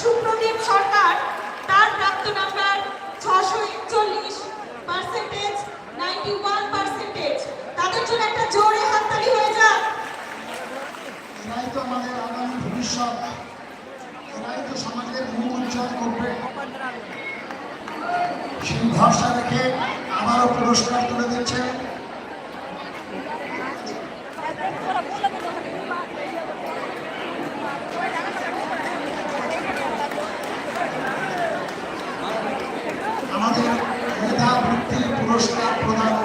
সুপ্রদীপ সরকার তার প্রাপ্ত নাম্বার ছশো একচল্লিশ পার্সেন্টেজ নাইনটি ওয়ান পার্সেন্টেজ তাদের জন্য একটা জোরে হাততালি হয়ে যাক। এরাই তো আমাদের আগামী ভবিষ্যৎ। এরাই তো সমাজের মুখ উজ্জ্বল করবে। সেই ভরসা রেখে আবারও পুরস্কার তুলে দিচ্ছে আমাদের মেধা বৃত্তি পুরস্কার প্রদান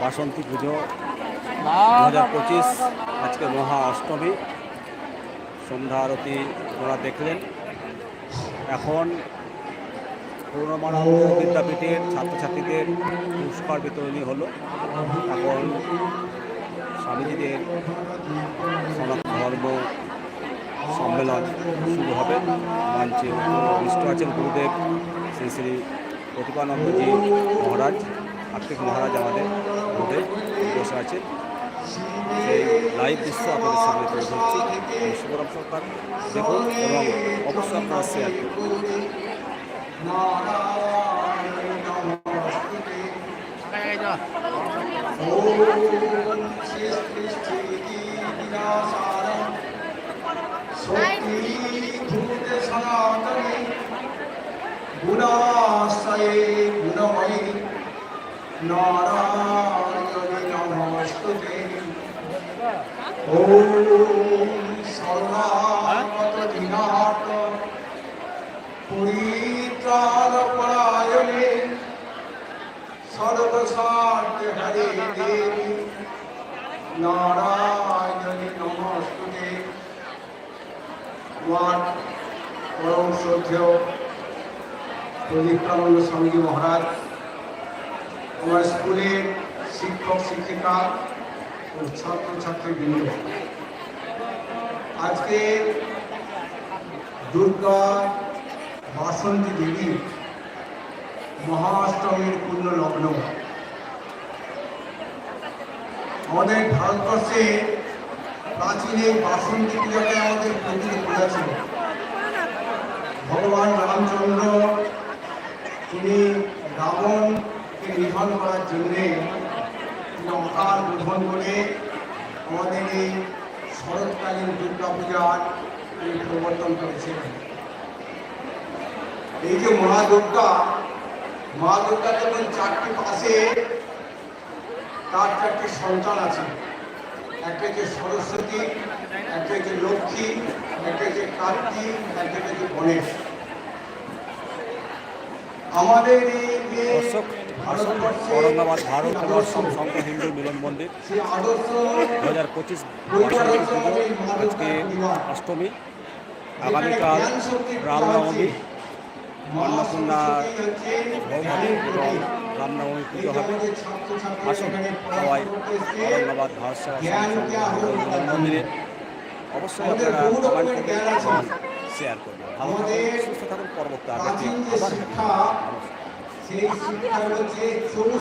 বাসন্তী পুজো দু হাজার পঁচিশ আজকে মহা অষ্টমী। সন্ধ্যা আরতি ওরা দেখলেন। এখন পূর্ণমানন্দ বিদ্যাপীঠের ছাত্রছাত্রীদের পুরস্কার বিতরণী হলো। এখন স্বামীজিদের সনাতন ধর্ম সম্মেলন শুরু হবে। মঞ্চে বিষ্ট আছেন গুরুদেব শ্রী শ্রী প্রতিপানন্দজি মহারাজ। কার্তিক মহারাজ আমাদের গুরুদেব বসে আছেন সেই লাইভ দৃশ্য আপনাদের সামনে তুলে ধরছি। আমি সুবরাম সরকার, দেখুন এবং অবশ্যই আপনারা শেয়ার করুন। গুণাশ্রয়ে নারায়ণী নমস্তুতে। ওম সর্বাগত দিনাত পরিত্রাণ পরায়ণে সর্বসার্থ হরে দেবী নারায়ণী নমস্তুতে আমার পরম শ্রদ্ধেয় প্রদীপ্তানন্দ স্বামীজি মহারাজ আমার স্কুলের শিক্ষক, শিক্ষিকা ও ছাত্রছাত্রী বৃন্দ। আজকে দুর্গা বাসন্তী দেবী মহাষ্টমীর পূর্ণ লগ্ন আমাদের ভারতবর্ষে প্রাচীন এই বাসন্তী পূজাকে আমাদের প্রচুর পূজা ভগবান রামচন্দ্র রাবণকে করার জন্যে অকাল বোধন করে আমাদের এই শরৎকালীন দুর্গা পূজার তিনি প্রবর্তন করেছিলেন এই যে মা দুর্গা মা দুর্গা যেমন চারটি পাশে, তার চারটি সন্তান আছে। একটা যে সরস্বতী, একটা যে লক্ষ্মী, একটা যে কার্তিক, একটা যে গণেশ। আমাদের এই ঔরঙ্গাবাদ ভারত আদর্শ, সংঘ হিন্দু মিলন মন্দির। দু হাজার পঁচিশ আজকে অষ্টমী। আগামীকাল রামনবমী। অন্নপূর্ণা ভৌমালী এবং রামনবমী পুজো হবে। আসুন সবাই ভারত মিলন মন্দিরে। অবশ্যই আপনারা শেয়ার করবেন সুস্থ থাকুন পরবর্তী আবার সেই শিক্ষার মধ্যে